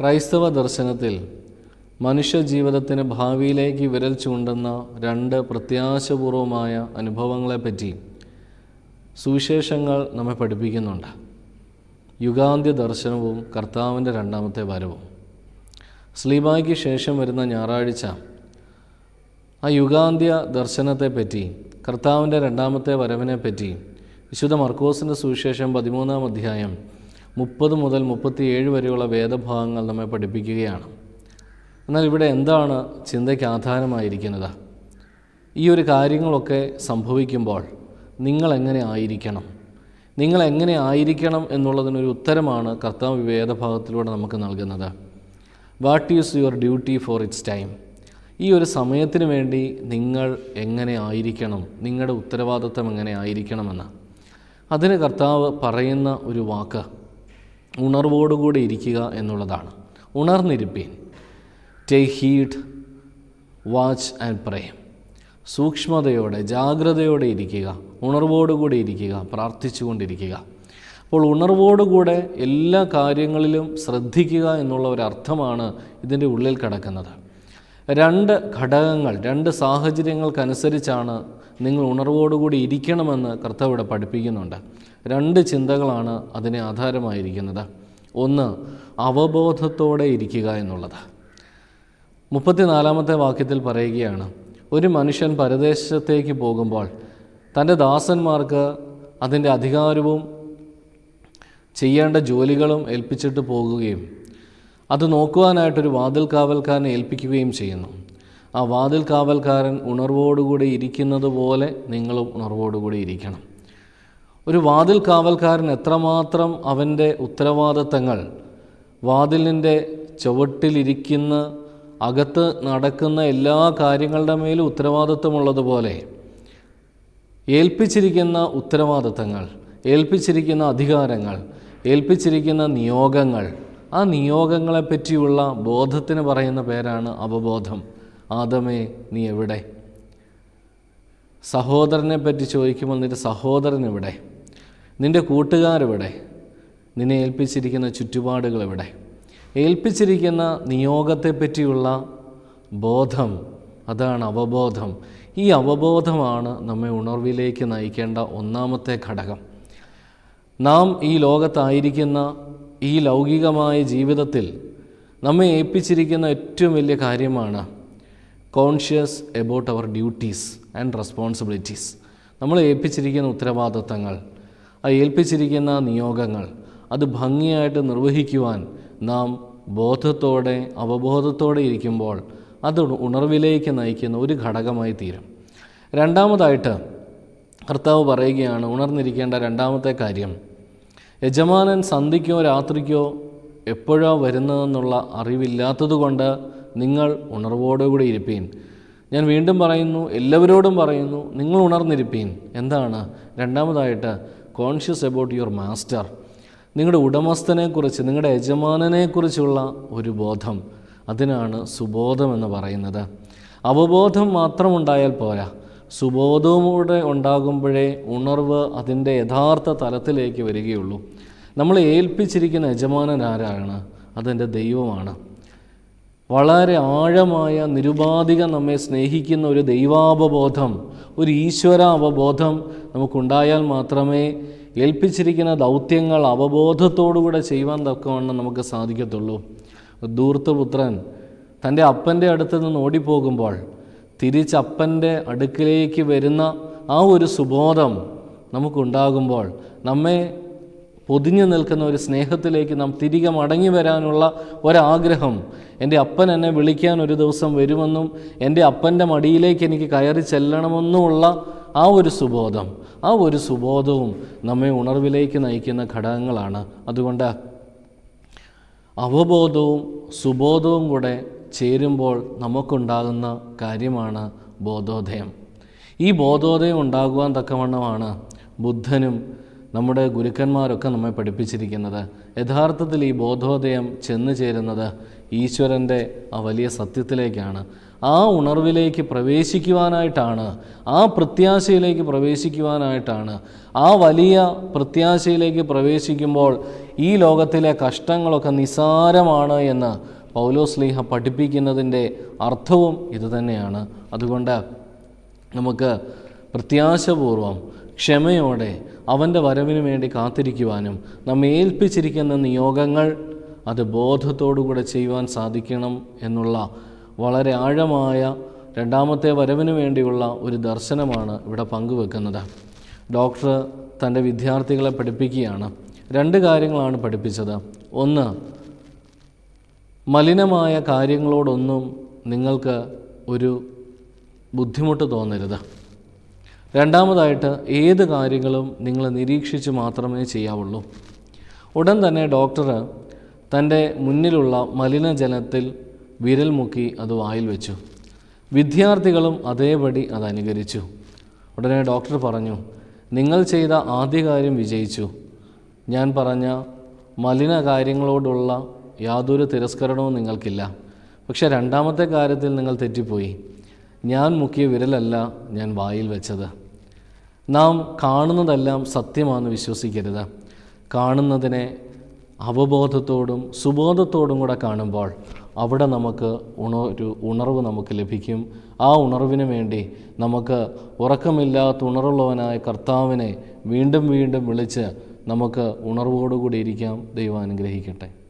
ക്രൈസ്തവ ദർശനത്തിൽ മനുഷ്യ ജീവിതത്തിന് ഭാവിയിലേക്ക് വിരൽ ചൂണ്ടുന്ന രണ്ട് പ്രത്യാശപൂർവമായ അനുഭവങ്ങളെപ്പറ്റി സുവിശേഷങ്ങൾ നമ്മെ പഠിപ്പിക്കുന്നുണ്ട്. യുഗാന്ത്യ ദർശനവും കർത്താവിന്റെ രണ്ടാമത്തെ വരവും. സ്ലീബായ്ക്ക് ശേഷം വരുന്ന ഞായറാഴ്ച ആ യുഗാന്ത്യ ദർശനത്തെപ്പറ്റി കർത്താവിന്റെ രണ്ടാമത്തെ വരവിനെപ്പറ്റി വിശുദ്ധ മർക്കോസിന്റെ സുവിശേഷം പതിമൂന്നാം അധ്യായം മുപ്പത് മുതൽ മുപ്പത്തിയേഴ് വരെയുള്ള വേദഭാഗങ്ങൾ നമ്മെ പഠിപ്പിക്കുകയാണ്. എന്നാൽ ഇവിടെ എന്താണ് ചിന്തയ്ക്ക് ആധാരമായിരിക്കുന്നത്? ഈ ഒരു കാര്യങ്ങളൊക്കെ സംഭവിക്കുമ്പോൾ നിങ്ങൾ എങ്ങനെ ആയിരിക്കണം? നിങ്ങൾ എങ്ങനെ ആയിരിക്കണം എന്നുള്ളതിനൊരു ഉത്തരമാണ് കർത്താവ് വേദഭാഗത്തിലൂടെ നമുക്ക് നൽകുന്നത്. What is your duty for it's time ഈ ഒരു സമയത്തിന് വേണ്ടി നിങ്ങൾ എങ്ങനെ ആയിരിക്കണം? നിങ്ങളുടെ ഉത്തരവാദിത്വം എങ്ങനെ ആയിരിക്കണമെന്ന്. അതിന് കർത്താവ് പറയുന്ന ഒരു വാക്ക് ഉണർവോടുകൂടി ഇരിക്കുക എന്നുള്ളതാണ്. ഉണർന്നിരിപ്പീൻ. Take heed watch and pray സൂക്ഷ്മതയോടെ ജാഗ്രതയോടെ ഇരിക്കുക. ഉണർവോടുകൂടി ഇരിക്കുക പ്രാർത്ഥിച്ചുകൊണ്ടിരിക്കുക. അപ്പോൾ ഉണർവോടുകൂടെ എല്ലാ കാര്യങ്ങളിലും ശ്രദ്ധിക്കുക എന്നുള്ള അർത്ഥമാണ് ഇതിന്റെ ഉള്ളിൽ കിടക്കുന്നത്. രണ്ട് ഘടകങ്ങൾ രണ്ട് സാഹചര്യങ്ങൾക്കനുസരിച്ചാണ് നിങ്ങൾ ഉണർവോടുകൂടി ഇരിക്കണമെന്ന് കർത്താവ് ഇവിടെ പഠിപ്പിക്കുന്നുണ്ട്. രണ്ട് ചിന്തകളാണ് അതിനെ ആധാരമായിരിക്കുന്നത്. ഒന്ന് അവബോധത്തോടെ ഇരിക്കുക എന്നുള്ളത്. മുപ്പത്തിനാലാമത്തെ വാക്യത്തിൽ പറയുകയാണ് ഒരു മനുഷ്യൻ പരദേശത്തേക്ക് പോകുമ്പോൾ തന്റെ ദാസന്മാർക്ക് അതിന്റെ അധികാരവും ചെയ്യേണ്ട ജോലികളും ഏൽപ്പിച്ചിട്ട് പോകുകയും അത് നോക്കുവാനായിട്ടൊരു വാതിൽ കാവൽക്കാരനെ ഏൽപ്പിക്കുകയും ചെയ്യുന്നു. ആ വാതിൽ കാവൽക്കാരൻ ഉണർവോടുകൂടി ഇരിക്കുന്നത് പോലെ നിങ്ങളും ഉണർവോടുകൂടി ഇരിക്കണം. ഒരു വാതിൽ കാവൽക്കാരൻ എത്രമാത്രം അവന്റെ ഉത്തരവാദിത്തങ്ങൾ വാതിലിന്റെ ചുവട്ടിലിരിക്കുന്ന അകത്ത് നടക്കുന്ന എല്ലാ കാര്യങ്ങളുടെ മേലും ഉത്തരവാദിത്വമുള്ളതുപോലെ ഏൽപ്പിച്ചിരിക്കുന്ന ഉത്തരവാദിത്തങ്ങൾ ഏൽപ്പിച്ചിരിക്കുന്ന അധികാരങ്ങൾ ഏൽപ്പിച്ചിരിക്കുന്ന നിയോഗങ്ങൾ ആ നിയോഗങ്ങളെ പറ്റിയുള്ള ബോധത്തിന് പറയുന്ന പേരാണ് അവബോധം. ആദമേ നീ എവിടെ? സഹോദരനെ പറ്റി ചോദിക്കുമ്പോൾ നിന്റെ സഹോദരൻ എവിടെ? നിന്റെ കൂട്ടുകാരെവിടെ? നിന്നെ ഏൽപ്പിച്ചിരിക്കുന്ന ചുറ്റുപാടുകൾ എവിടെ ഏൽപ്പിച്ചിരിക്കുന്ന നിയോഗത്തെപ്പറ്റിയുള്ള ബോധം അതാണ് അവബോധം. ഈ അവബോധമാണ് നമ്മെ ഉണർവിലേക്ക് നയിക്കേണ്ട ഒന്നാമത്തെ ഘടകം. നാം ഈ ലോകത്തായിരിക്കുന്ന ഈ ലൗകികമായ ജീവിതത്തിൽ നമ്മെ ഏൽപ്പിച്ചിരിക്കുന്ന ഏറ്റവും വലിയ കാര്യമാണ് conscious about our duties and responsibilities നമ്മൾ ഏൽപ്പിച്ചിരിക്കുന്ന ഉത്തരവാദിത്തങ്ങൾ ഏൽപ്പിച്ചിരിക്കുന്ന നിയോഗങ്ങൾ അത് ഭംഗിയായിട്ട് നിർവഹിക്കുവാൻ നാം ബോധത്തോടെ അവബോധത്തോടെ ഇരിക്കുമ്പോൾ അത് ഉണർവിലേക്ക് നയിക്കുന്ന ഒരു ഘടകമായി തീരും. രണ്ടാമതായിട്ട് കർത്താവ് പറയുകയാണ് ഉണർന്നിരിക്കേണ്ട രണ്ടാമത്തെ കാര്യം യജമാനൻ സന്ധിക്കോ രാത്രിക്കോ എപ്പോഴോ വരുന്നതെന്നുള്ള അറിവില്ലാത്തതുകൊണ്ട് നിങ്ങൾ ഉണർവോടുകൂടി ഇരിപ്പീൻ. ഞാൻ വീണ്ടും പറയുന്നു എല്ലാവരോടും പറയുന്നു നിങ്ങൾ ഉണർന്നിരിപ്പീൻ. എന്താണ്? രണ്ടാമതായിട്ട് കോൺഷ്യസ് അബൌട്ട് യുവർ മാസ്റ്റർ നിങ്ങളുടെ ഉടമസ്ഥനെക്കുറിച്ച് നിങ്ങളുടെ യജമാനനെക്കുറിച്ചുള്ള ഒരു ബോധം. അതിനാണ് സുബോധം എന്ന് പറയുന്നത്. അവബോധം മാത്രമുണ്ടായാൽ പോരാ. സുബോധവുമൂടെ ഉണ്ടാകുമ്പോഴേ ഉണർവ് അതിന്റെ യഥാർത്ഥ തലത്തിലേക്ക് വരികയുള്ളൂ. നമ്മൾ ഏൽപ്പിച്ചിരിക്കുന്ന യജമാനൻ ആരാണ്? അതെന്റെ ദൈവമാണ്. വളരെ ആഴമായ നിരുപാധികം നമ്മെ സ്നേഹിക്കുന്ന ഒരു ദൈവാവബോധം ഒരു ഈശ്വര അവബോധം നമുക്കുണ്ടായാൽ മാത്രമേ ഏൽപ്പിച്ചിരിക്കുന്ന ദൗത്യങ്ങൾ അവബോധത്തോടുകൂടെ ചെയ്യുവാൻ തക്കവണ്ണം നമുക്ക് സാധിക്കത്തുള്ളൂ. ദൂർത്തപുത്രൻ തന്റെ അപ്പന്റെ അടുത്ത് നിന്ന് ഓടിപ്പോകുമ്പോൾ തിരിച്ചപ്പന്റെ അടുക്കിലേക്ക് വരുന്ന ആ ഒരു സുബോധം നമുക്കുണ്ടാകുമ്പോൾ നമ്മെ പൊതിഞ്ഞു നിൽക്കുന്ന ഒരു സ്നേഹത്തിലേക്ക് നാം തിരികെ മടങ്ങി വരാനുള്ള ഒരാഗ്രഹം. എന്റെ അപ്പൻ എന്നെ വിളിക്കാൻ ഒരു ദിവസം വരുമെന്നും എന്റെ അപ്പന്റെ മടിയിലേക്ക് എനിക്ക് കയറി ചെല്ലണമെന്നുമുള്ള ആ ഒരു സുബോധം. ആ ഒരു സുബോധവും നമ്മെ ഉണർവിലേക്ക് നയിക്കുന്ന ഘടകങ്ങളാണ്. അതുകൊണ്ട് അവബോധവും സുബോധവും കൂടെ ചേരുമ്പോൾ നമുക്കുണ്ടാകുന്ന കാര്യമാണ് ബോധോദയം. ഈ ബോധോദയം ഉണ്ടാകുവാൻ തക്കവണ്ണമാണ് ബുദ്ധനും നമ്മുടെ ഗുരുക്കന്മാരൊക്കെ നമ്മെ പഠിപ്പിച്ചിരിക്കുന്നത്. യഥാർത്ഥത്തിൽ ഈ ബോധോദയം ചെന്നു ചേരുന്നത് ഈശ്വരന്റെ ആ വലിയ സത്യത്തിലേക്കാണ്. ആ ഉണർവിലേക്ക് പ്രവേശിക്കുവാനായിട്ടാണ്. ആ പ്രത്യാശയിലേക്ക് പ്രവേശിക്കുവാനായിട്ടാണ്. ആ വലിയ പ്രത്യാശയിലേക്ക് പ്രവേശിക്കുമ്പോൾ ഈ ലോകത്തിലെ കഷ്ടങ്ങളൊക്കെ നിസാരമാണ് എന്ന് പൗലോസ്ലീഹ പഠിപ്പിക്കുന്നതിന്റെ അർത്ഥവും ഇതുതന്നെയാണ്. അതുകൊണ്ട് നമുക്ക് പ്രത്യാശപൂർവം ക്ഷമയോടെ അവന്റെ വരവിന് വേണ്ടി കാത്തിരിക്കുവാനും നമ്മെ ഏൽപ്പിച്ചിരിക്കുന്ന നിയോഗങ്ങൾ അത് ബോധത്തോടുകൂടെ ചെയ്യുവാൻ സാധിക്കണം എന്നുള്ള വളരെ ആഴമായ രണ്ടാമത്തെ വരവിന് വേണ്ടിയുള്ള ഒരു ദർശനമാണ് ഇവിടെ പങ്കുവെക്കുന്നത്. ഡോക്ടർ തന്റെ വിദ്യാർത്ഥികളെ പഠിപ്പിക്കുകയാണ്. രണ്ട് കാര്യങ്ങളാണ് പഠിപ്പിച്ചത്. ഒന്ന് മലിനമായ കാര്യങ്ങളോടൊന്നും നിങ്ങൾക്ക് ഒരു ബുദ്ധിമുട്ട് തോന്നരുത്. രണ്ടാമതായിട്ട് ഏത് കാര്യങ്ങളും നിങ്ങൾ നിരീക്ഷിച്ച് മാത്രമേ ചെയ്യാവുള്ളൂ. ഉടൻ തന്നെ ഡോക്ടർ തന്റെ മുന്നിലുള്ള മലിനജലത്തിൽ വിരൽ മുക്കി അത് വായിൽ വെച്ചു. വിദ്യാർത്ഥികളും അതേപടി അത് അനുകരിച്ചു ഉടനെ ഡോക്ടർ പറഞ്ഞു നിങ്ങൾ ചെയ്ത ആദ്യ കാര്യം വിജയിച്ചു. ഞാൻ പറഞ്ഞ മലിന കാര്യങ്ങളോടുള്ള യാതൊരു തിരസ്കരണവും നിങ്ങൾക്കില്ല. പക്ഷേ രണ്ടാമത്തെ കാര്യത്തിൽ നിങ്ങൾ തെറ്റിപ്പോയി. ഞാൻ മുക്കിയ വിരലല്ല ഞാൻ വായിൽ വെച്ചത്. നാം കാണുന്നതെല്ലാം സത്യമാണെന്ന് വിശ്വസിക്കരുത്. കാണുന്നതിനെ അവബോധത്തോടും സുബോധത്തോടും കൂടെ കാണുമ്പോൾ അവിടെ നമുക്ക് ഉണ ഒരു ഉണർവ് നമുക്ക് ലഭിക്കും. ആ ഉണർവിന് വേണ്ടി നമുക്ക് ഉറക്കമില്ലാത്ത ഉണർവുള്ളവനായ കർത്താവിനെ വീണ്ടും വീണ്ടും വിളിച്ച് നമുക്ക് ഉണർവോടുകൂടി ഇരിക്കാം. ദൈവം അനുഗ്രഹിക്കട്ടെ.